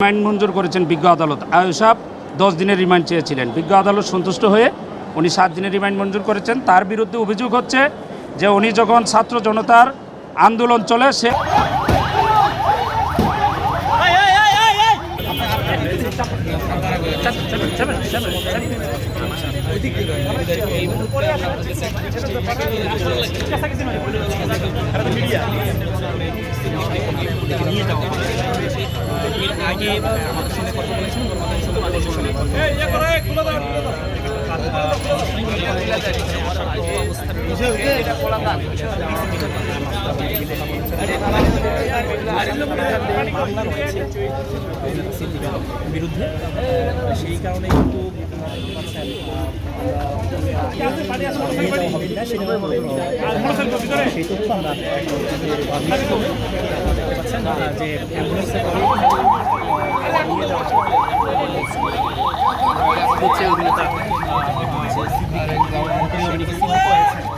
Remand মঞ্জুর করেছেন বিজ্ঞ আদালত। আয়ুসাব দশ দিনের রিমান্ড চেয়েছিলেন। বিজ্ঞ আদালত সন্তুষ্ট হয়ে উনি সাত দিনের রিমান্ড মঞ্জুর করেছেন। তার বিরুদ্ধে অভিযোগ হচ্ছে যে উনি যখন ছাত্র জনতার আন্দোলন চলে, সে বিরুদ্ধে সেই কারণে কিন্তু সেই তথ্য আমরা দেখতে পাচ্ছেন যে অ্যাম্বুলেন্সে হচ্ছে অভিনেতা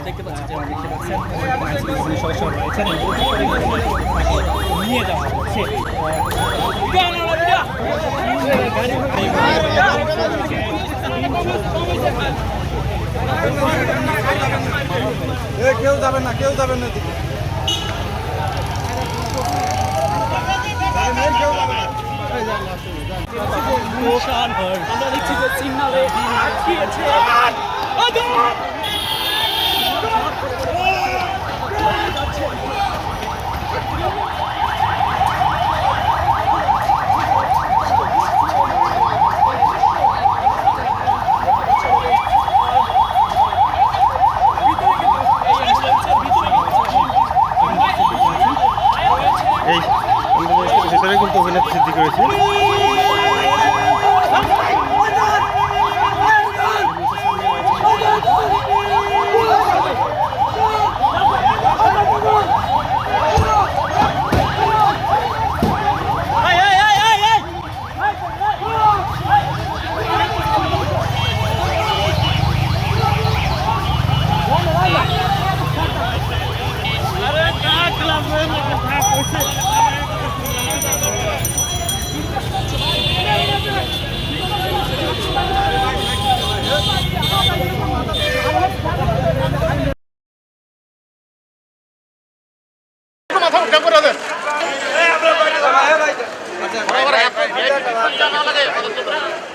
দেখতে পাচ্ছি কেউ যাবে না কেউ যাবে না এদিকে। আমরা দেখছি যে সিগনালে আটকিয়েছে এই অ্যাম্বুলেন্সের ভেতরে কিন্তু অভিনেতা সিদ্ধি করেছে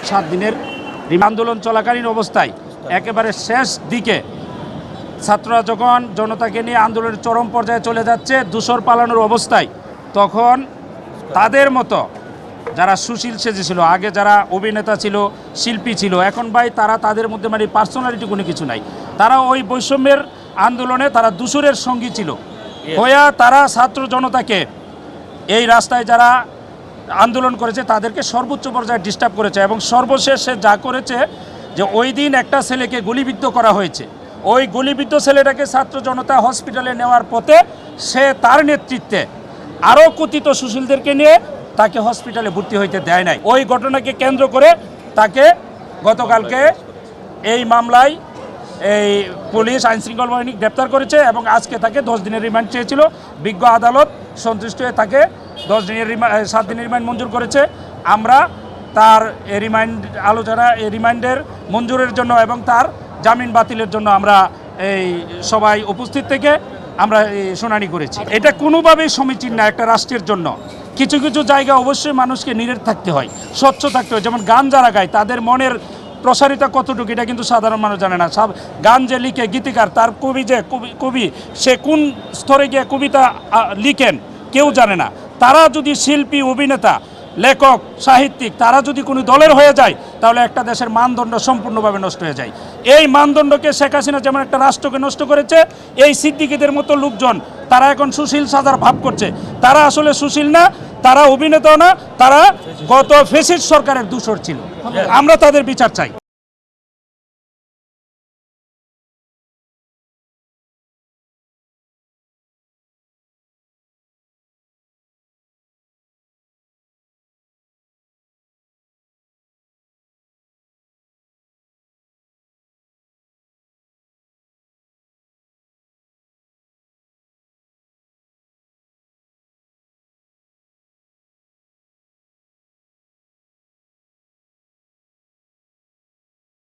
সাত দিনের রিমান্ড আন্দোলন চলাকালীন অবস্থায় একেবারে শেষ দিকে ছাত্ররা যখন জনতাকে নিয়ে আন্দোলনের চরম পর্যায়ে চলে যাচ্ছে দূষর পালানোর অবস্থায় তখন তাদের মতো যারা সুশীল সেজেছিল আগে যারা অভিনেতা ছিল শিল্পী ছিল এখন ভাই তারা তাদের মধ্যে মানে পার্সোনালিটি কোনো কিছু নাই। তারা ওই বৈষম্যের আন্দোলনে তারা দূষরের সঙ্গী ছিল। হইয়া তারা ছাত্র জনতাকে এই রাস্তায় যারা আন্দোলন করেছে, তাদেরকে সর্বোচ্চ পর্যায়ে ডিস্টার্ব করেছে এবং সর্বশেষে যা করেছে যে ওই দিন একটা ছেলেকে গুলিবিদ্ধ করা হয়েছে। ওই গুলিবিদ্ধ ছেলেটাকে ছাত্র জনতা হসপিটালে নেওয়ার পথে সে তার নেতৃত্বে আরও কথিত সুশীলদেরকে নিয়ে তাকে হসপিটালে ভর্তি হইতে দেয় নাই। ওই ঘটনাকে কেন্দ্র করে তাকে গতকালকে এই মামলায় এই পুলিশ আইনশৃঙ্খলা বাহিনী গ্রেপ্তার করেছে এবং আজকে তাকে দশ দিনের রিমান্ড চেয়েছিল। বিজ্ঞ আদালত সন্তুষ্ট হয়ে তাকে দশ দিনের রিমা সাত দিনের রিমান্ড মঞ্জুর করেছে। আমরা তার রিমাইন্ড আলোচনা এই রিমান্ডের মঞ্জুরের জন্য এবং তার জামিন বাতিলের জন্য আমরা এই সবাই উপস্থিত থেকে আমরা এই শুনানি করেছি। এটা কোনোভাবেই সমীচীন না একটা রাষ্ট্রের জন্য। কিছু কিছু জায়গা অবশ্যই মানুষকে নিরেট থাকতে হয়, স্বচ্ছ থাকতে হয়। যেমন গান যারা গায়, তাদের মনের প্রসারিতা কতটুকু এটা কিন্তু সাধারণ মানুষ জানে না। সব গান যে লিখে গীতিকার, তার কবি যে কবি কবি, সে কোন স্তরে গিয়ে কবিতা লিখেন, কেউ জানে না। তারা যদি শিল্পী অভিনেতা লেখক সাহিত্যিক তারা যদি কোনো দলের হয়ে যায় তাহলে একটা দেশের মানদণ্ড সম্পূর্ণভাবে নষ্ট হয়ে যায়। এই মানদণ্ডকে শেখ হাসিনা যেমন একটা রাষ্ট্রকে নষ্ট করেছে এই সিদ্দিকিদের মতো লোকজন তারা এখন সুশীল সাজার ভাব করছে। তারা আসলে সুশীল না তারা অভিনেতাও না তারা গত ফেসিস সরকারের দূষর ছিল। আমরা তাদের বিচার চাই।